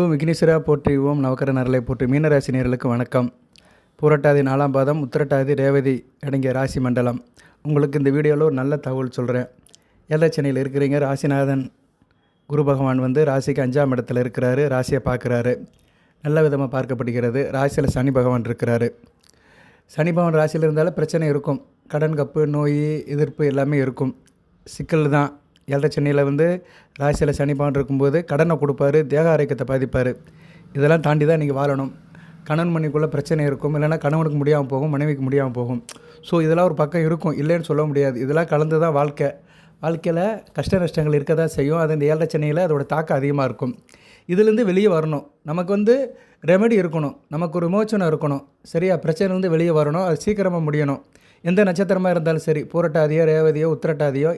ஓம் விக்னேஸ்வரா போற்றி ஓம் நவக்கர நரலை போற்றி மீனராசி நேர்களுக்கு வணக்கம். பூரட்டாதி நாலாம் பாதம் உத்திரட்டாதி ரேவதி அடங்கிய ராசி மண்டலம். உங்களுக்கு இந்த வீடியோவில் ஒரு நல்ல தகவல் சொல்கிறேன் ஏழச்சனையில் இருக்கிறீங்க ராசிநாதன் குரு பகவான் வந்து ராசிக்கு அஞ்சாம் இடத்துல இருக்கிறாரு ராசியை பார்க்குறாரு. நல்ல விதமாக பார்க்கப்படுகிறது. ராசியில் சனி பகவான் இருக்கிறாரு. சனி பகவான் ராசியில் இருந்தாலும் பிரச்சனை இருக்கும். கடன் கப்பு நோய் எதிர்ப்பு எல்லாமே இருக்கும். சிக்கல் தான் ஏழரை சென்னையில் வந்து ராசியில் சனி பான் இருக்கும்போது கடனை கொடுப்பாரு தேக ஆரோக்கியத்தை பாதிப்பார். இதெல்லாம் தாண்டி தான் நீங்கள் வாழணும். கணவன் மனைவிக்குள்ளே பிரச்சனை இருக்கும். இல்லைன்னா கணவனுக்கு முடியாமல் போகும் மனைவிக்கு முடியாமல் போகும். ஸோ இதெல்லாம் ஒரு பக்கம் இருக்கும். இல்லைன்னு சொல்ல முடியாது. இதெல்லாம் கலந்து தான் வாழ்க்கை. வாழ்க்கையில் கஷ்ட நஷ்டங்கள் இருக்க தான் செய்யும். அது இந்த ஏழரை சென்னையில் அதோட தாக்கம் அதிகமாக இருக்கும். இதுலேருந்து வெளியே வரணும். நமக்கு வந்து ரெமெடி இருக்கணும். நமக்கு ஒரு விமோச்சனம் இருக்கணும். சரியா? பிரச்சனைலேருந்து வெளியே வரணும். அது சீக்கிரமாக முடியணும். எந்த நட்சத்திரமாக இருந்தாலும் சரி. பூரட்டாதியோ ரேவதியோ உத்திரட்டாதியோ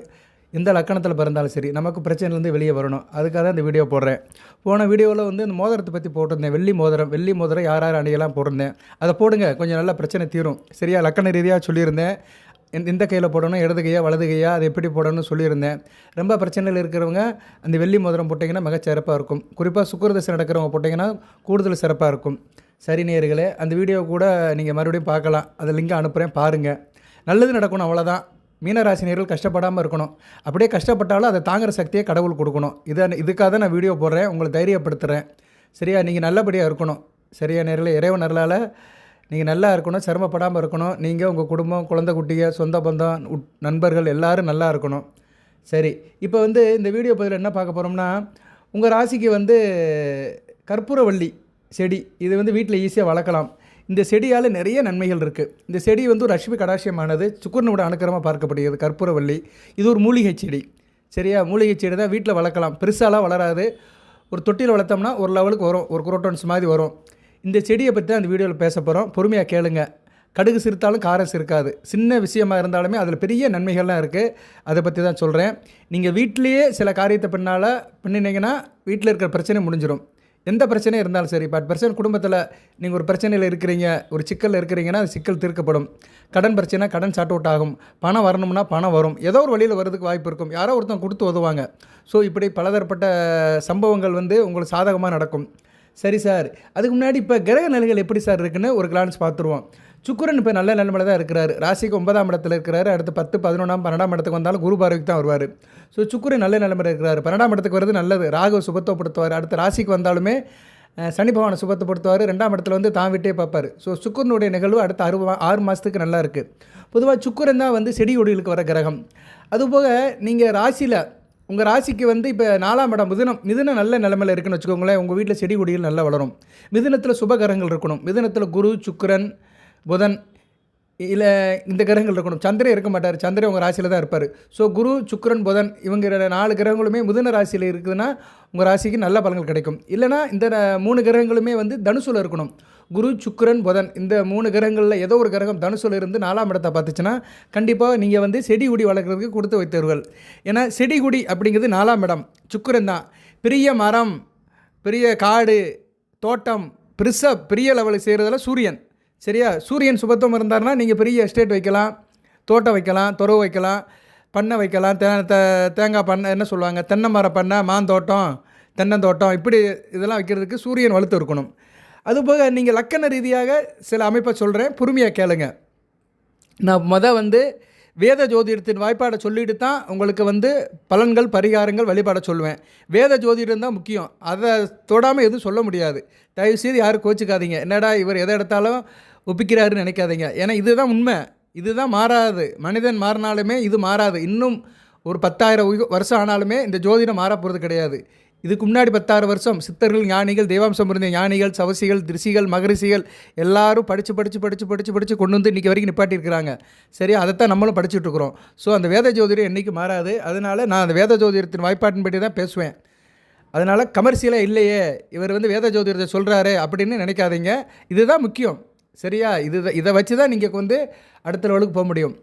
எந்த லக்கணத்தில் பிறந்தாலும் சரி நமக்கு பிரச்சனைலேருந்து வெளியே வரணும். அதுக்காக தான் இந்த வீடியோ போடுறேன். போன வீடியோவில் வந்து இந்த மோதிரத்தை பற்றி போட்டிருந்தேன். வெள்ளி மோதிரம் வெள்ளி மோதிரம் யார் யார் அணியெல்லாம் போட்டிருந்தேன். அதை போடுங்க கொஞ்சம் நல்லா பிரச்சனை தீரும். சரியா? லக்கண ரீதியாக சொல்லியிருந்தேன். இந்த- இந்த கையில் போடணும் இடது கையா வலது கையா அது எப்படி போடணும்னு சொல்லியிருந்தேன். ரொம்ப பிரச்சனையில் இருக்கிறவங்க அந்த வெள்ளி மோதிரம் போட்டிங்கன்னா மிக சிறப்பாக இருக்கும். குறிப்பாக சுக்கரதசை நடக்கிறவங்க போட்டிங்கன்னா கூடுதல் சிறப்பாக இருக்கும். சரி நேர்களே அந்த வீடியோ கூட நீங்கள் மறுபடியும் பார்க்கலாம். அதை லிங்கை அனுப்புகிறேன் பாருங்கள் நல்லது நடக்கணும் அவ்வளோதான் மீனராசினியர்கள் கஷ்டப்படாமல் இருக்கணும். அப்படியே கஷ்டப்பட்டாலும் அதை தாங்குற சக்தியை கடவுள் கொடுக்கணும். இதை இதுக்காக தான் நான் வீடியோ போடுறேன். உங்களை தைரியப்படுத்துகிறேன் சரியா? நீங்கள் நல்லபடியாக இருக்கணும். சரியா நேரில் இறைவன் நரலால் நீங்கள் நல்லா இருக்கணும். சிரமப்படாமல் இருக்கணும். நீங்கள் உங்கள் குடும்பம் குழந்தை குட்டிய சொந்த பந்தம் உட்- நண்பர்கள் எல்லாரும் நல்லா இருக்கணும். சரி. இப்போ வந்து இந்த வீடியோ பதில் என்ன பார்க்க போகிறோம்னா உங்கள் ராசிக்கு வந்து கற்பூரவள்ளி செடி. இது வந்து வீட்டில் ஈஸியாக வளர்க்கலாம். இந்த செடியால் நிறைய நன்மைகள் இருக்குது இந்த செடி வந்து ஒரு அஸ்வி கடாசியமானது சுக்கரனோட அனுக்கரமாக பார்க்கப்படுகிறது கற்பூரவள்ளி. இது ஒரு மூலிகை செடி. சரியா? மூலிகை செடி தான் வீட்டில் வளர்க்கலாம். பெருசாலாம் வளராது. ஒரு தொட்டியில் வளர்த்தோம்னா ஒரு லெவலுக்கு வரும். ஒரு குரோட்டோன்ஸ் மாதிரி வரும். இந்த செடியை பற்றி தான் அந்த வீடியோவில் பேச போகிறோம் பொறுமையாக கேளுங்க. கடுகு சிரித்தாலும் காரம் சிரிக்காது. சின்ன விஷயமா இருந்தாலுமே அதில் பெரிய நன்மைகள்லாம் இருக்குது அதை பற்றி தான் சொல்கிறேன் நீங்கள் வீட்டிலேயே சில காரியத்தை பின்னால் பண்ணினீங்கன்னா வீட்டில் இருக்கிற பிரச்சனை முடிஞ்சிடும் எந்த பிரச்சனையும் இருந்தாலும் சரி பட் பர்சன் குடும்பத்தில் நீங்கள் ஒரு பிரச்சனையில் இருக்கிறீங்க ஒரு சிக்கலில் இருக்கிறீங்கன்னா அது சிக்கல் தீர்க்கப்படும். கடன் பிரச்சனை கடன் சாட் அவுட் ஆகும். பணம் வரணும்னா பணம் வரும். ஏதோ ஒரு வழியில் வரதுக்கு வாய்ப்பு இருக்கும். யாரோ ஒருத்தன் கொடுத்து உதவாங்க ஸோ இப்படி பலதரப்பட்ட சம்பவங்கள் வந்து உங்களுக்கு சாதகமாக நடக்கும். சரி சார் அதுக்கு முன்னாடி இப்போ கிரக நிலைகள் எப்படி சார் இருக்குன்னு ஒரு கிளான்ஸ் பார்த்துருவோம். சுக்குரன் இப்போ நல்ல நிலைமையில் தான் இருக்கிறார். ராசிக்கு ஒன்பதாம் இடத்துல இருக்கிறாரு. அடுத்து பத்து பதினொன்றாம் பன்னெண்டாம் இடத்துக்கு வந்தாலும் குரு பார்வைக்கு தான் வருவார். ஸோ சுக்குரன் நல்ல நிலைமையில் இருக்கிறார். பன்னெண்டாம் இடத்துக்கு வருது நல்லது. ராகு சுபத்துவப்படுத்துவார் அடுத்து ராசிக்கு வந்தாலுமே சனி பகவானை சுபத்துப்படுத்துவார் ரெண்டாம் இடத்துல வந்து தான் விட்டே பார்ப்பார். ஸோ சுக்கிரனுடைய நிகழ்வு அடுத்த அறு ஆறு மாதத்துக்கு நல்லா இருக்குது பொதுவாக சுக்குரன் தான் வந்து செடி கொடிகளுக்கு வர கிரகம். அதுபோக நீங்கள் ராசியில் உங்கள் ராசிக்கு வந்து இப்போ நாலாம் இடம் மிதுனம் மிதுனம் நல்ல நிலமையில் இருக்குன்னு வச்சுக்கோங்களேன். உங்கள் வீட்டில் செடி கொடிகள் நல்லா வளரும். மிதுனத்தில் சுபகரங்கள் இருக்கணும். மிதுனத்தில் குரு சுக்கிரன் புதன் இல்லை இந்த கிரகங்கள் இருக்கணும். சந்திரன் இருக்க மாட்டார். சந்திரன் உங்கள் ராசியில் தான் இருப்பார். ஸோ குரு சுக்கரன் புதன் இவங்க நாலு கிரகங்களுமே புதன ராசியில் இருக்குதுன்னா உங்கள் ராசிக்கு நல்ல பலன்கள் கிடைக்கும். இல்லைனா இந்த ந- மூணு கிரகங்களுமே வந்து தனுசுல இருக்கணும். குரு சுக்கரன் புதன் இந்த மூணு கிரகங்களில் ஏதோ ஒரு கிரகம் தனுசுல இருந்து நாலாம் இடத்தை பார்த்துச்சுன்னா கண்டிப்பாக நீங்கள் வந்து செடி குடி வளர்க்குறதுக்கு கொடுத்து வைத்தவர்கள் ஏன்னா செடி குடி அப்படிங்கிறது நாலாம் இடம். சுக்கிரன் தான். பெரிய மரம் பெரிய காடு தோட்டம் பெருசாக பெரிய லெவலில் செய்கிறதெல்லாம் சூரியன். சரியா? சூரியன் சுபத்துவம் இருந்தார்னா நீங்கள் பெரிய எஸ்டேட் வைக்கலாம் தோட்டம் வைக்கலாம் துறவு வைக்கலாம் பண்ணை வைக்கலாம் தே த- தேங்காய் பண்ணை என்ன சொல்லுவாங்க? தென்னை மரம் பண்ணை மாந்தோட்டம் தென்னந்தோட்டம் இப்படி இதெல்லாம் வைக்கிறதுக்கு சூரியன் வலுத்து இருக்கணும். அதுபோக நீங்கள் லக்கண ரீதியாக சில அமைப்பை சொல்கிறேன் பொறுமையாக கேளுங்க. நான் மொதல் வந்து வேத ஜோதிடத்தின் வாய்ப்பாடை சொல்லிட்டு தான் உங்களுக்கு வந்து பலன்கள் பரிகாரங்கள் வழிபாட சொல்லுவேன். வேத ஜோதிடம் தான் முக்கியம். அதை தொடாமல் எதுவும் சொல்ல முடியாது. தயவுசெய்து யாரும் கோச்சிக்காதீங்க. என்னடா இவர் எதை எடுத்தாலும் ஒப்பிக்கிறாருன்னு நினைக்காதீங்க. ஏன்னா இதுதான் உண்மை. இதுதான் மாறாது. மனிதன் மாறினாலுமே இது மாறாது. இன்னும் ஒரு பத்தாயிரம் வருஷம் ஆனாலுமே இந்த ஜோதிடம் மாற போகிறது கிடையாது. இதுக்கு முன்னாடி பத்தாறு வருஷம் சித்தர்கள் ஞானிகள் தெய்வாம்சம் இருந்த ஞானிகள் சவசிகள் திருசிகள் மகரிஷிகள் எல்லாரும் படித்து படித்து படித்து படித்து படித்து கொண்டு வந்து இன்றைக்கி வரைக்கும் நிப்பாட்டியிருக்கிறாங்க. சரி அதைத்தான் நம்மளும் படிச்சுட்ருக்குறோம் ஸோ அந்த வேத ஜோதிடம் என்றைக்கு மாறாது? அதனால் நான் அந்த வேத ஜோதிடத்தின் வாய்ப்பாட்டின்படி தான் பேசுவேன். அதனால் கமர்ஷியலாக இல்லையே. இவர் வந்து வேத ஜோதிடத்தை சொல்கிறாரு அப்படின்னு நினைக்காதீங்க. இதுதான் முக்கியம். சரியா? இது இதை வச்சு தான் நீங்கள் வந்து அடுத்த லெவலுக்கு போக முடியும்.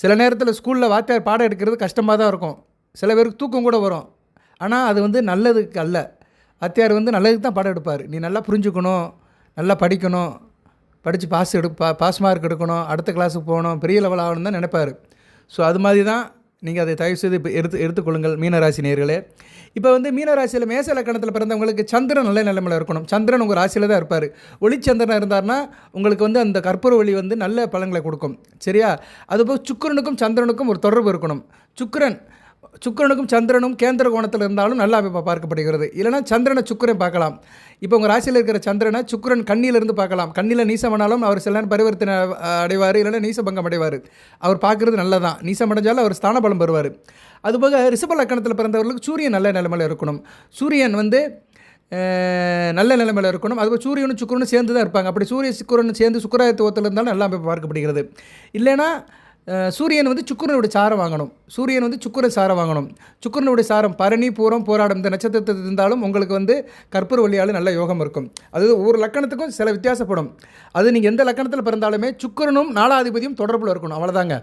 சில நேரத்தில் ஸ்கூலில் வாத்தியார் பாடம் எடுக்கிறது கஷ்டமாக தான் இருக்கும். சில பேருக்கு தூக்கம் கூட வரும். ஆனால் அது வந்து நல்லதுக்கு அல்ல. வாத்தியார் வந்து நல்லதுக்கு தான் பாடம் எடுப்பார். நீ நல்லா புரிஞ்சுக்கணும் நல்லா படிக்கணும் படித்து பாஸ் எடு பா பாஸ் மார்க் எடுக்கணும் அடுத்த கிளாஸுக்கு போகணும் பெரிய லெவல் ஆகணும் தான் நினைப்பார். ஸோ அது மாதிரி தான் நீங்கள் அதை தயவு செய்து இப்போ எடுத்து எடுத்துக்கொள்ளுங்கள் மீனராசி நேர்களே இப்போ வந்து மீனராசியில் மேச இலக்கணத்தில் பிறந்தவங்களுக்கு சந்திரன் நல்ல நிலைமையில் இருக்கணும். சந்திரன் உங்கள் ராசியில் தான் இருப்பார். ஒளிச்சந்திரன் இருந்தார்னா உங்களுக்கு வந்து அந்த கற்பூர ஒளி வந்து நல்ல பலன்களை கொடுக்கும். சரியா? அதுபோல் சுக்கரனுக்கும் சந்திரனுக்கும் ஒரு தொடர்பு இருக்கணும். சுக்கரன் சுக்கிரனுக்கும் சந்திரனும் கேந்திர கோணத்தில் இருந்தாலும் நல்ல அமைப்பாக பார்க்கப்படுகிறது. இல்லைனா சந்திரனை சுக்கரன் பார்க்கலாம். இப்போ உங்கள் ராசியில் இருக்கிற சந்திரனை சுக்கிரன் கண்ணியிலிருந்து பார்க்கலாம். கண்ணியில் நீசமானாலும் அவர் சில நேரம் பரிவர்த்தனை அடைவார் இல்லைன்னா நீசபங்கம் அடைவார். அவர் பார்க்குறது நல்லதான் நீசம் அடைஞ்சாலும் அவர் ஸ்தானபலம் வருவார் பெறுவார். அதுபோக ரிஷப லக்கணத்தில் பிறந்தவர்களுக்கு சூரியன் நல்ல நிலைமையில் இருக்கணும். சூரியன் வந்து நல்ல நிலைமையில் இருக்கணும். அதுபோல் சூரியனும் சுக்கிரனும் சேர்ந்து தான் இருப்பாங்க. அப்படி சூரிய சுக்கிரனும் சேர்ந்து சுக்கராயத்துவத்தில் இருந்தாலும் நல்லா அமைப்பு பார்க்கப்படுகிறது. இல்லைன்னா சூரியன் வந்து சுக்கரனுடைய சாரம் வாங்கணும். சூரியன் வந்து சுக்கிரன் சாரம் வாங்கணும். சுக்கரனுடைய சாரம் பரணி பூரம் போராடும் இந்த நட்சத்திரத்தில் இருந்தாலும் உங்களுக்கு வந்து கற்பூர வழியால் நல்ல யோகம் இருக்கும். அது ஒவ்வொரு லக்கணத்துக்கும் சில வித்தியாசப்படும். அது நீங்கள் எந்த லக்கணத்தில் பிறந்தாலுமே சுக்கரனும் நாலாதிபதியும் தொடர்பில் இருக்கணும். அவ்வளோதாங்க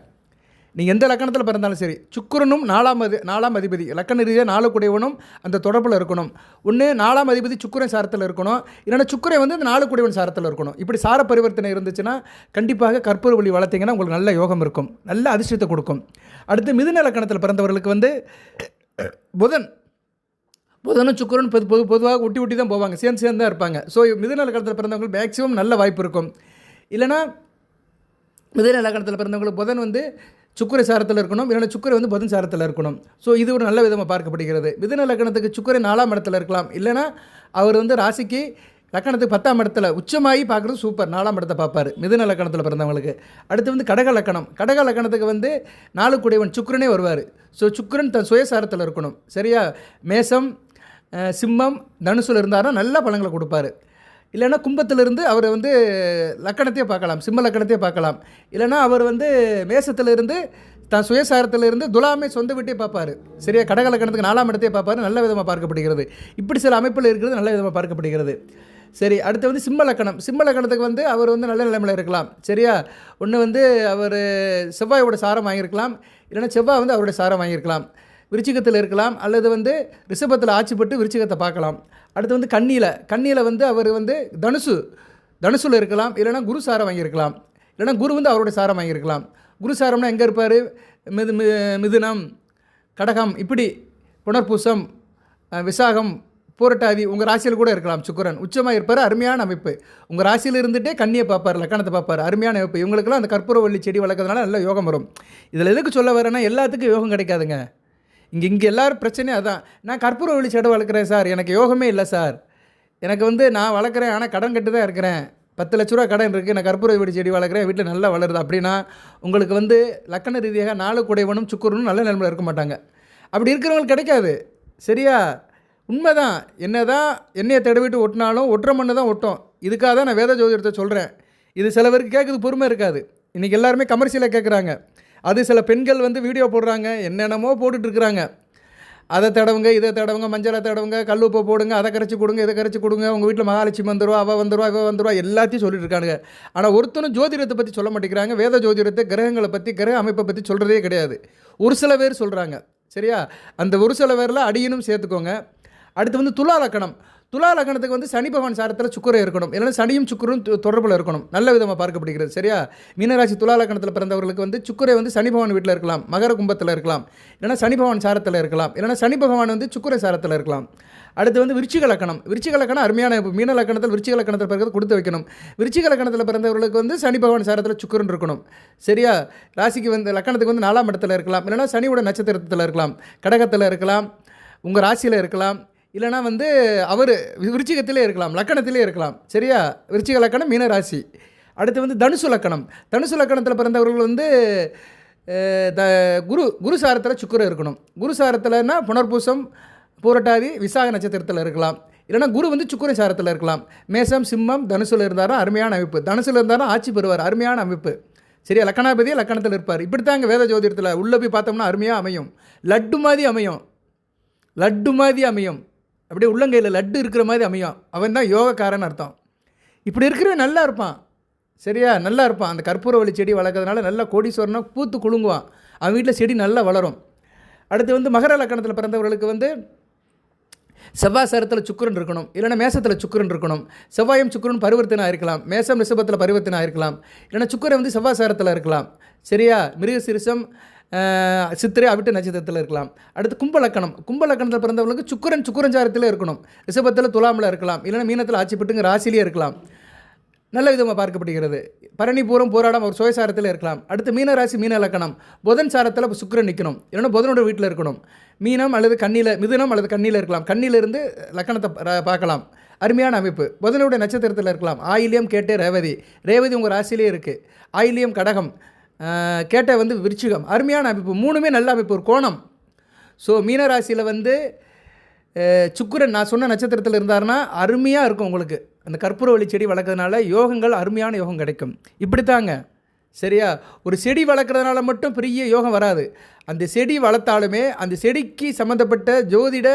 நீங்கள் எந்த லக்கணத்தில் பிறந்தாலும் சரி சுக்கரனும் நாலாம் அதி நாலாம் அதிபதி. லக்கண ரீதியாக நாலு குடைவனும் அந்த தொடர்பில் இருக்கணும். ஒன்று நாலாம் அதிபதி சுக்கரன் சாரத்தில் இருக்கணும். இல்லைன்னா சுக்கரை வந்து இந்த நாலு குடைவன் சாரத்தில் இருக்கணும். இப்படி சார பரிவர்த்தனை இருந்துச்சுன்னா கண்டிப்பாக கற்பூர வழி வளர்த்தீங்கன்னா உங்களுக்கு நல்ல யோகம் இருக்கும். நல்ல அதிர்ஷ்டத்தை கொடுக்கும். அடுத்து மிதுன லக்கணத்தில் பிறந்தவர்களுக்கு வந்து புதன். புதனும் சுக்கரன் பொது பொது பொதுவாக ஒட்டி ஒட்டி தான் போவாங்க. சேர்ந்து சேர்ந்து தான் இருப்பாங்க. ஸோ மிதுன லக்கணத்தில் பிறந்தவங்களுக்கு மேக்ஸிமம் நல்ல வாய்ப்பு இருக்கும். இல்லைன்னா மிதுன லக்கணத்தில் பிறந்தவங்களுக்கு புதன் வந்து சுக்கரை சாரத்தில் இருக்கணும் இல்லைனா சுக்கரை வந்து புதன் சாரத்தில் இருக்கணும். ஸோ இது ஒரு நல்ல விதமாக பார்க்கப்படுகிறது. மிதன லக்கணத்துக்கு சுக்கரை நாலாம் இடத்துல இருக்கலாம். இல்லைன்னா அவர் வந்து ராசிக்கு லக்கணத்துக்கு பத்தாம் இடத்துல உச்சமாகி பார்க்குறது சூப்பர் நாலாம் இடத்தை பார்ப்பார் மிதுன லக்கணத்தில் பிறந்தவங்களுக்கு. அடுத்து வந்து கடக லக்கணம் கடக லக்கணத்துக்கு வந்து நாலு குடைவன் சுக்கரனே வருவார். ஸோ சுக்கிரன் தன் சுயசாரத்தில் இருக்கணும். சரியா? மேசம் சிம்மம் தனுசில் இருந்தாருன்னா நல்ல பழங்களை கொடுப்பாரு. இல்லைன்னா கும்பத்திலிருந்து அவர் வந்து லக்கணத்தையே பார்க்கலாம் சிம்ம லக்கணத்தையே பார்க்கலாம். இல்லைன்னா அவர் வந்து மேசத்திலிருந்து தான் சுயசாரத்திலிருந்து துலாமே சொந்த வீட்டே பார்ப்பார். சரியா? கடக லக்கணத்துக்கு நாலாம் இடத்தையே பார்ப்பார். நல்ல விதமாக பார்க்கப்படுகிறது. இப்படி சில அமைப்பில் இருக்கிறது நல்ல விதமாக பார்க்கப்படுகிறது. சரி அடுத்து வந்து சிம்ம லக்கணம். சிம்ம லக்கணத்துக்கு வந்து அவர் வந்து நல்ல நிலைமையில் இருக்கலாம். சரியா? ஒன்று வந்து அவர் செவ்வாயோட சாரம் வாங்கியிருக்கலாம். இல்லைன்னா செவ்வாய் வந்து அவருடைய சாரம் வாங்கியிருக்கலாம். விருச்சிகத்தில் இருக்கலாம். அல்லது வந்து ரிஷபத்தில் ஆட்சிப்பட்டு விருச்சிகத்தை பார்க்கலாம். அடுத்து வந்து கண்ணியில். கண்ணியில் வந்து அவர் வந்து தனுசு. தனுசுல இருக்கலாம் இல்லைன்னா குரு சாரம் வாங்கியிருக்கலாம். இல்லைன்னா குரு வந்து அவருடைய சாரம் வாங்கியிருக்கலாம். குரு சாரம்னா எங்கே இருப்பார்? மிது மி- மிதுனம் கடகம் இப்படி. புனர்பூசம் விசாகம் பூரட்டாதி உங்கள் ராசியில் கூட இருக்கலாம் சுக்கரன். உச்சமாக இருப்பார் அருமையான அமைப்பு. உங்கள் ராசியில் இருந்துகிட்டே கண்ணியை பார்ப்பார் லக்கணத்தை பார்ப்பார் அருமையான அமைப்பு. இவங்களுக்கெல்லாம் அந்த கற்பூரவள்ளி செடி வளர்க்கறதுனால நல்ல யோகம் வரும். இதில் எதுக்கு சொல்ல வரேன்னா எல்லாத்துக்கும் யோகம் கிடைக்காதுங்க. இங்கே இங்கே எல்லோரும் பிரச்சனையும் அதான். நான் கற்பூரவள்ளி செடி வளர்க்குறேன் சார். எனக்கு யோகமே இல்லை சார். எனக்கு வந்து நான் வளர்க்குறேன் ஆனால் கடன் கட்டு தான் இருக்கிறேன். பத்து லட்ச ரூபா கடன் இருக்குது நான் கற்பூர வீடு செடி வளர்க்குறேன். வீட்டில் நல்லா வளருது. அப்படின்னா உங்களுக்கு வந்து லக்கண ரீதியாக நாலு குடைவனும் சுக்குரனும் நல்ல நிலைமையில் இருக்க மாட்டாங்க. அப்படி இருக்கிறவங்களுக்கு கிடைக்காது. சரியா? உண்மைதான். என்ன தான் எண்ணெயை தடவிட்டு ஒட்டினாலும் ஒட்டுற மண்ணு தான் ஒட்டும். இதுக்காக தான் நான் வேத ஜோதிடத்தை சொல்கிறேன் இது சில பேருக்கு கேட்குது பொறுமை இருக்காது. இன்றைக்கி எல்லாருமே கமர்ஷியலாக கேட்குறாங்க. அது சில பெண்கள் வந்து வீடியோ போடுறாங்க என்னென்னமோ போட்டுட்டு இருக்கிறாங்க அதை தடவுங்க இதை தடவுங்க மஞ்சளை தடவுங்க கல்லுப்பை போடுங்க அதை கரைச்சி கொடுங்க இதை கரைச்சி கொடுங்க உங்கள் வீட்டில் மகாலட்சுமி வந்துருவா அவள் வந்துடுவா இவ வந்துருவா எல்லாத்தையும் சொல்லிட்டு இருக்காங்க ஆனால் ஒருத்தனும் ஜோதிடத்தை பற்றி சொல்ல மாட்டேங்கிறாங்க வேத ஜோதிடத்தை கிரகங்களை பற்றி கிரக அமைப்பை பற்றி சொல்கிறதே கிடையாது. ஒரு சில பேர் சொல்கிறாங்க சரியா? அந்த ஒரு சில பேரில் அடியினும் சேர்த்துக்கோங்க. அடுத்து வந்து துலா லக்கணம். துலா லக்கணத்துக்கு வந்து சனி பகவான் சாரத்தில் சுக்கரம் இருக்கணும். இல்லைன்னா சனியும் சுக்கரும் தொடர்பில் இருக்கணும். நல்ல விதமாக பார்க்கப்படுகிறது. சரியா? மீனராசி துலா லக்னத்தில் பிறந்தவர்களுக்கு வந்து சுக்கரை வந்து சனி பகவான் வீட்டில் இருக்கலாம். மகர கும்பத்தில் இருக்கலாம். இல்லைன்னா சனி பகவான் சாரத்தில் இருக்கலாம். இல்லைன்னா சனி பகவான் வந்து சுக்கர சாரத்தில் இருக்கலாம். அடுத்து வந்து விருச்சிக லக்கணம் விருச்சிக லக்கணம் அருமையான மீன லக்கணத்தில் விருச்சிக லக்கணத்தில் பிறகு கொடுத்து வைக்கணும். விருச்சிக லக்கணத்தில் பிறந்தவர்களுக்கு வந்து சனி பகவான் சாரத்தில் சுக்கரன் இருக்கணும். சரியா? ராசிக்கு வந்து லக்கணத்துக்கு வந்து நாலாம் இடத்துல இருக்கலாம். இல்லைன்னா சனியோட நட்சத்திரத்தில் இருக்கலாம். கடகத்தில் இருக்கலாம். உங்கள் ராசியில் இருக்கலாம். இல்லைனா வந்து அவர் விருச்சிகத்திலே இருக்கலாம் லக்கணத்திலே இருக்கலாம். சரியா? விருச்சிக லக்கணம் மீனராசி அடுத்து வந்து தனுசு லக்கணம். தனுசு லக்கணத்தில் பிறந்தவர்கள் வந்து த குரு குரு சாரத்தில் இருக்கணும். குரு சாரத்தில்னா புனர்பூசம் பூரட்டாதி விசாக நட்சத்திரத்தில் இருக்கலாம். இல்லைனா குரு வந்து சுக்கிர சாரத்தில் இருக்கலாம். மேசம் சிம்மம் தனுசில் இருந்தாலும் அருமையான அமைப்பு. தனுசில் இருந்தாலும் ஆட்சி பெறுவார் அருமையான அமைப்பு. சரியா? லக்கணாபதியே லக்கணத்தில் இருப்பார். இப்படித்தாங்க வேத ஜோதிடத்தில் உள்ளே போய் பார்த்தோம்னா அருமையாக அமையும். லட்டு மாதிரி அமையும். லட்டு மாதிரி அமையும். அப்படியே உள்ளங்கையில் லட்டு இருக்கிற மாதிரி அமையும். அவன் தான் யோகக்காரன் அர்த்தம். இப்படி இருக்கிறவன் நல்லா இருப்பான். சரியா? நல்லா இருப்பான். அந்த கற்பூரவள்ளி செடி வளர்க்கறதுனால நல்லா கோடீஸ்வரனாக பூத்து குலுங்குவான். அவன் வீட்டில் செடி நல்லா வளரும். அடுத்து வந்து மகர லக்கணத்தில் பிறந்தவர்களுக்கு வந்து செவ்வாய் சரத்தில் சுக்கரன் இருக்கணும். இல்லைன்னா மேசத்தில் சுக்கரன் இருக்கணும். செவ்வாயும் சுக்கரன் பரிவர்த்தனாக இருக்கலாம் மேசம் ரிஷபத்தில் பரிவர்த்தனாக இருக்கலாம் இல்லைன்னா சுக்கரன் வந்து செவ்வாய் சாரத்தில் இருக்கலாம். சரியா? மிருக சிறுசம் சித்திரை அவிட்ட நட்சத்திரத்தில் இருக்கலாம். அடுத்து கும்பலக்கணம். கும்பலக்கணத்தில் பிறந்தவங்களுக்கு சுக்கரன் சுக்கரஞ்சாரத்தில் இருக்கணும். ரிஷபத்தில் துலாமில் இருக்கலாம். இல்லைன்னா மீனத்தில் ஆட்சி பெட்டுங்க ராசிலேயே இருக்கலாம். நல்ல விதமாக பார்க்கப்படுகிறது. பரணி பூரம் போராடம் ஒரு சுயசாரத்தில் இருக்கலாம். அடுத்து மீனராசி மீன லக்கணம். புதன் சாரத்தில் சுக்கிரன் நிற்கணும் இல்லைன்னா புதனோட வீட்டில் இருக்கணும். மீனம் அல்லது கண்ணியில் மிதுனம் அல்லது கண்ணியில் இருக்கலாம். கண்ணிலிருந்து லக்கணத்தை பார்க்கலாம். அருமையான அமைப்பு. புதனுடைய நட்சத்திரத்தில் இருக்கலாம். ஆயிலியம் கேட்டே ரேவதி. ரேவதி உங்கள் ராசியிலே இருக்குது ஆயிலியம் கடகம். கேட்ட வந்து விருச்சிகம். அருமையான அமைப்பு. மூணுமே நல்ல அமைப்பு. ஒரு கோணம். ஸோ மீனராசியில் வந்து அஹ், நான் சொன்ன நட்சத்திரத்தில் இருந்தாருன்னா அருமையாக இருக்கும் உங்களுக்கு. அந்த கற்பூரவள்ளி செடி வளர்க்கறதுனால யோகங்கள் அருமையான யோகம் கிடைக்கும். இப்படித்தாங்க. சரியா? ஒரு செடி வளர்க்குறதுனால மட்டும் பெரிய யோகம் வராது. அந்த செடி வளர்த்தாலுமே அந்த செடிக்கு சம்மந்தப்பட்ட ஜோதிட